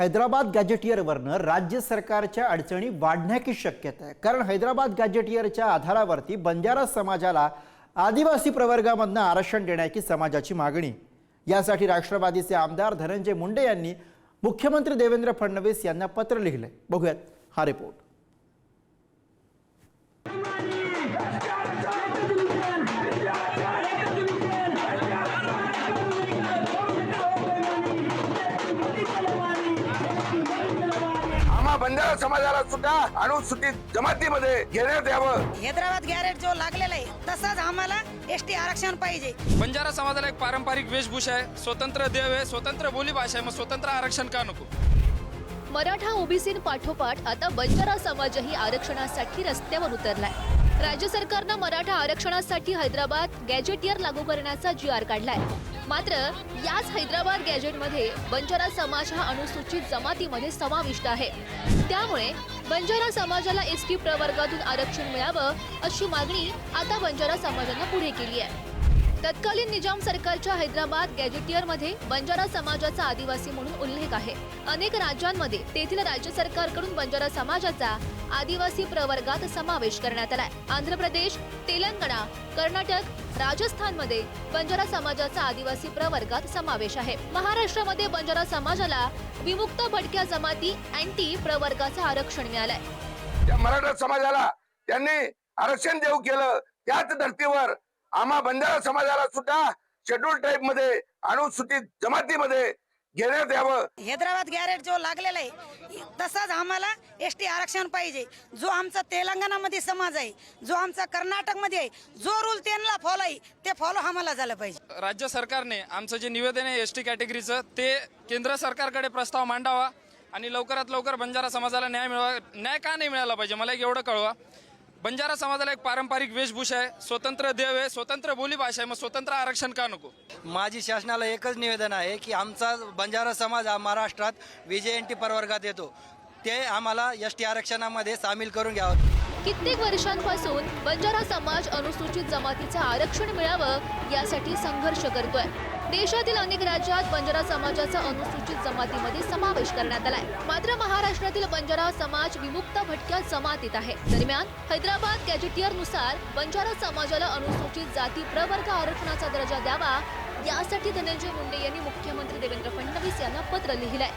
हैदराबाद गॅजेटियरवरनं राज्य सरकारच्या अडचणी वाढण्याची शक्यता आहे. कारण हैदराबाद गॅजेटियरच्या आधारावरती बंजारा समाजाला आदिवासी प्रवर्गामधनं आरक्षण देण्याची समाजाची मागणी. यासाठी राष्ट्रवादीचे आमदार धनंजय मुंडे यांनी मुख्यमंत्री देवेंद्र फडणवीस यांना पत्र लिहिलंय. बघूयात हा रिपोर्ट बंजारा समाजाला सुद्धा अनुसूचित जमातीमध्ये घेण्यात यावं. हैदराबाद गॅरेट जो लागलेला आहे तसंच आम्हाला एस टी आरक्षण पाहिजे. बंजारा समाजाला एक पारंपरिक वेशभूषा आहे. स्वतंत्र देव आहे स्वतंत्र बोलीभाषा आहे मग स्वतंत्र आरक्षण का नको? मराठा ओबीसी पाठोपाठ आता बंजारा समाजही आरक्षणासाठी रस्त्यावर उतरलाय. राज्य सरकारनं मराठा आरक्षणासाठी हैदराबाद गॅजेटियर लागू करण्याचा जी आर काढलाय. मात्र याच हैदराबाद गॅजेटमध्ये बंजारा समाज हा अनुसूचित जमातीमध्ये समाविष्ट आहे. त्यामुळे बंजारा समाजाला एस टी प्रवर्गातून आरक्षण मिळावं अशी मागणी आता बंजारा समाजानं पुढे केली आहे. तत्कालीन निजाम सरकारच्या हैदराबाद गॅजेटियरमध्ये बंजारा समाजाचा आदिवासी म्हणून उल्लेख आहे. अनेक राज्यांमध्ये तेथील राज्य सरकारकडून बंजारा समाजाचा आदिवासी प्रवर्गात समावेश करण्यात आलाय. आंध्र प्रदेश तेलंगणा कर्नाटक राजस्थानमध्ये बंजारा समाजाचा आदिवासी प्रवर्गात समावेश आहे. महाराष्ट्रामध्ये बंजारा समाजाला विमुक्त भटक्या जमाती अँटी प्रवर्गाचं आरक्षण मिळालंय. मराठा समाजाला त्यांनी आरक्षण देऊ केलं. त्याच धर्तीवर आम्हा बंजारा समाजाला सुद्धा शेड्यूल टाईपमध्ये अनुसूचित जमातीमध्ये घेण्यात यावं. हैदराबाद गॅरेट जो लागलेला आहे तसंच आम्हाला एस टी आरक्षण पाहिजे. जो आमचा तेलंगणामध्ये समाज आहे जो आमचा कर्नाटकमध्ये आहे जो रूल त्यांना फॉलो आहे ते फॉलो आम्हाला झालं पाहिजे. राज्य सरकारने आमचं जे निवेदन आहे एस टी कॅटेगरीचं ते केंद्र सरकारकडे प्रस्ताव मांडावा आणि लवकरात लवकर बंजारा समाजाला न्याय मिळवा. न्याय का नाही मिळाला पाहिजे? मला एक एवढं कळवा. बंजारा समाजाला एक पारंपरिक वेशभूषा आहे. स्वतंत्र देव आहे स्वतंत्र बोलीभाषा आहे मग स्वतंत्र आरक्षण का नको? माझी शासनाला एकच निवेदन आहे की आमचा बंजारा समाज हा महाराष्ट्रात विजय एन टी प्रवर्गात येतो. ते आम्हाला एस टी आरक्षणामध्ये सामील करून घ्यावं. कित्येक वर्षांपासून बंजारा समाज अनुसूचित जमातीचं आरक्षण मिळावं यासाठी संघर्ष करतोय. देशातील अनेक राज्यात बंजारा समाजाचा अनुसूचित जमातीमध्ये समावेश करण्यात आलाय. मात्र महाराष्ट्रातील बंजारा समाज विमुक्त भटक्या जमातीत आहे. दरम्यान हैदराबाद गॅजेटियरनुसार बंजारा समाजाला अनुसूचित जाती प्रवर्ग आरक्षणाचा दर्जा द्यावा यासाठी धनंजय मुंडे यांनी मुख्यमंत्री देवेंद्र फडणवीस यांना पत्र लिहिलंय.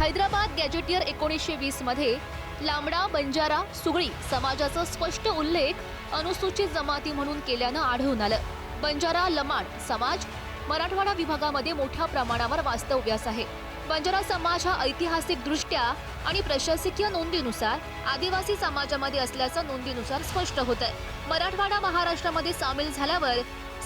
हैदराबाद गॅजेटियर एकोणीसशे वीसमध्ये लांबडा बंजारा सुगळी समाजाचा स्पष्ट उल्लेख अनुसूचित जमाती म्हणून केल्यानं आढळून आलं. बंजारा लमाड समाज मराठवाडा विभागामध्ये मोठ्या प्रमाणावर वास्तव्यास आहे. बंजारा समाज हा ऐतिहासिक दृष्ट्या आणि प्रशासकीय नोंदीनुसार आदिवासी समाजामध्ये असल्याचं नोंदीनुसार स्पष्ट होत आहे मराठवाडा महाराष्ट्रामध्ये सामील झाल्यावर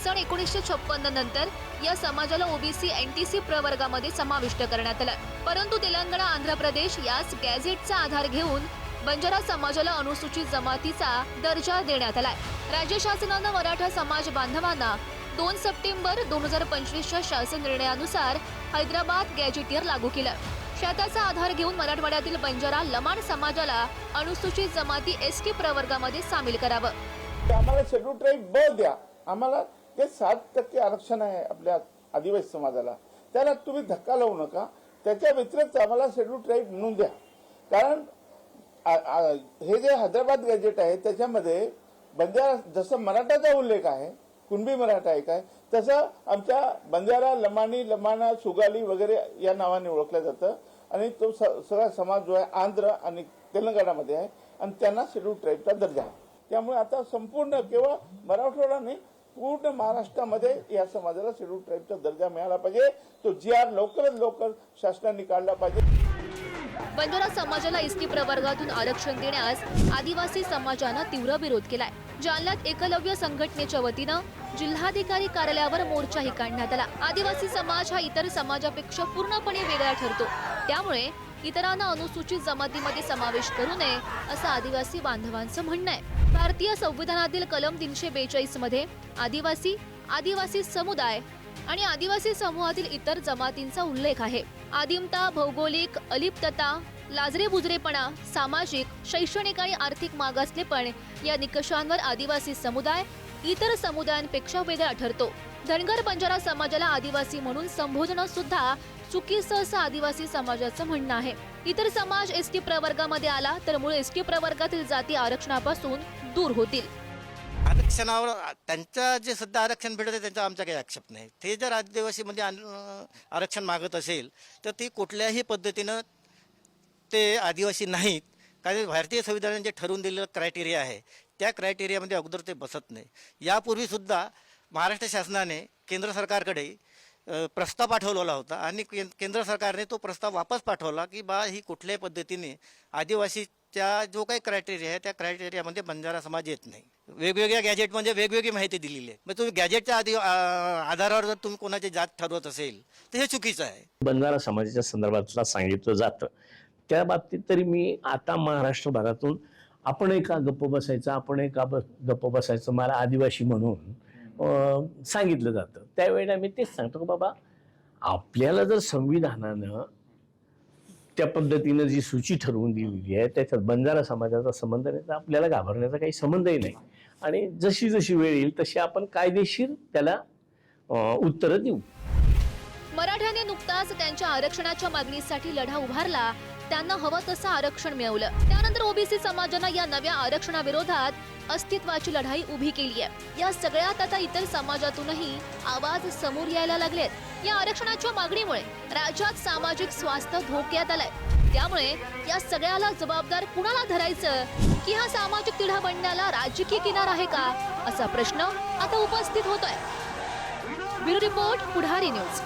सन एकोणीसशे छप्पन्न नंतर या समाजाला ओबीसी एनटीसी प्रवर्गामध्ये समाविष्ट करण्यात आलं. परंतु तेलंगणा आंध्र प्रदेश याच गॅझेटचा आधार घेऊन बंजारा समाजाला अनुसूचित जमातीचा दर्जा देण्यात आलाय. राज्य शासनानं मराठा समाज बांधवांना दोन सप्टेंबर दोन हजार पंचवीसच्या शासन निर्णयानुसार हैदराबाद गॅजेटियर लागू केलं. शेताचा आधार घेऊन मराठवाड्यातील बंजारा लमाण समाजाला अनुसूचित जमाती एस टी प्रवर्गामध्ये सामील करावं. आम्हाला शेड्यूल ट्राईब ब द्या. आम्हाला ते सात टक्के आरक्षण आहे आपल्या आदिवासी समाजाला. त्याला तुम्ही धक्का लावू नका. त्याच्या व्यतिरिक्त आम्हाला शेड्यूल ट्राईब म्हणून द्या. कारण हे जे हैदराबाद गॅजेट आहे त्याच्यामध्ये बंजारा जसं मराठाचा उल्लेख आहे कुणबी मराठा एक आहे तसं आमच्या बंजारा लमाणी लमाणा सुगाली वगैरे या नावाने ओळखलं जातं. आणि तो स- सगळा समाज जो आहे आंध्र आणि तेलंगणामध्ये आहे आणि त्यांना शेड्यूल ट्राईबचा दर्जा आहे. त्यामुळे आता संपूर्ण केवळ मराठवाडा नाही पूर्ण महाराष्ट्रामध्ये या समाजाला शेड्यूल ट्राईबचा दर्जा मिळाला पाहिजे. तो जी आर लवकरात लवकर शासनाने काढला पाहिजे. बंजारा समाजाला एसटी प्रवर्गातून आरक्षण देण्यास आदिवासी समाजानं तीव्र विरोध केलाय. जालन्यात एकलव्य संघटनेच्या वतीनं जिल्हाधिकारी कार्यालयावर मोर्चाही काढण्यात आला. आदिवासी समाज हा इतर समाजापेक्षा पूर्णपणे वेगळा ठरतो. त्यामुळे इतरांना अनुसूचित जमातीमध्ये समावेश करू नये असं आदिवासी बांधवांचं म्हणणं आहे. भारतीय संविधानातील कलम तीनशे बेचाळीसमध्ये आदिवासी आदिवासी समुदाय आणि आदिवासी समूहातील इतर जमातींचा उल्लेख आहे. आदिमता भौगोलिक अलिप्तता लाजरे बुजरेपणा सामाजिक शैक्षणिक आणि आर्थिक मागासलेपण या निकषांवर आदिवासी समुदाय इतर समुदायांपेक्षा वेगळा ठरतो. धनगर बंजारा समाजाला आदिवासी म्हणून संबोधणं सुद्धा चुकीचं असं आदिवासी समाजाचं म्हणणं आहे. इतर समाज एस टी प्रवर्गामध्ये आला तर मूळ एस टी प्रवर्गातील जाती आरक्षणापासून दूर होतील. आरक्षणावर त्यांचं जे सध्या आरक्षण भेटत आहे त्यांचा आमचा काही आक्षेप नाही. ते जर आदिवासीमध्ये आन- आरक्षण मागत असेल तर ती कुठल्याही पद्धतीनं ते आदिवासी नाहीत. कारण भारतीय संविधानाने जे ठरवून दिलेलं क्रायटेरिया आहे त्या क्रायटेरियामध्ये अगोदर ते बसत नाही. यापूर्वीसुद्धा महाराष्ट्र शासनाने केंद्र सरकारकडे प्रस्ताव पाठवलेला होता आणि केंद्र सरकारने तो प्रस्ताव वापस पाठवला की बा ही कुठल्याही पद्धतीने आदिवासीच्या जो काही क्रायटेरिया आहे त्या क्रायटेरियामध्ये बंजारा समाज येत नाही. वेगवेगळ्या गॅजेटमध्ये वेगवेगळी माहिती दिलेली आहे. मग तुम्ही गॅजेटच्या आधी आधारावर जर तुम्ही कोणाची जात ठरवत असेल तर हे चुकीचं आहे. बंजारा समाजाच्या संदर्भात सुद्धा सांगितलं जातं. त्या बाबतीत तरी मी आता महाराष्ट्र भागातून आपण एका गप्प बसायचं आपण एका बस गप्प बसायचं मला आदिवासी म्हणून सांगितलं जातं. त्यावेळेला आम्ही तेच सांगतो की बाबा आपल्याला जर संविधानानं त्या पद्धतीनं जी सूची ठरवून दिलेली आहे त्याच्यात बंजारा समाजाचा संबंध नाही तर आपल्याला घाबरण्याचा काही संबंधही नाही. आणि जशी जशी वेळ येईल तशी आपण कायदेशीर त्याला उत्तरं देऊ. मराठ्याने नुकताच त्यांच्या आरक्षणाच्या मागणीसाठी लढा उभारला. त्यांना हवं तसं आरक्षण मिळवलं. त्यानंतर ओबीसी समाजानं या नव्या आरक्षणाविरोधात अस्तित्वाची लढाई उभी केली आहे. या सगळ्यात आता इतर समाजातूनही आवाज समोर यायला लागलेत. या आरक्षणाच्या मागणीमुळे राज्यात सामाजिक स्वास्थ्य धोक्यात आलंय. त्यामुळे या सगळ्याला जबाबदार कुणाला धरायचं? की हा सामाजिक तिढा बनण्याला राजकीय किनार आहे का? असा प्रश्न आता उपस्थित होतोय. Bureau report Pudhari news.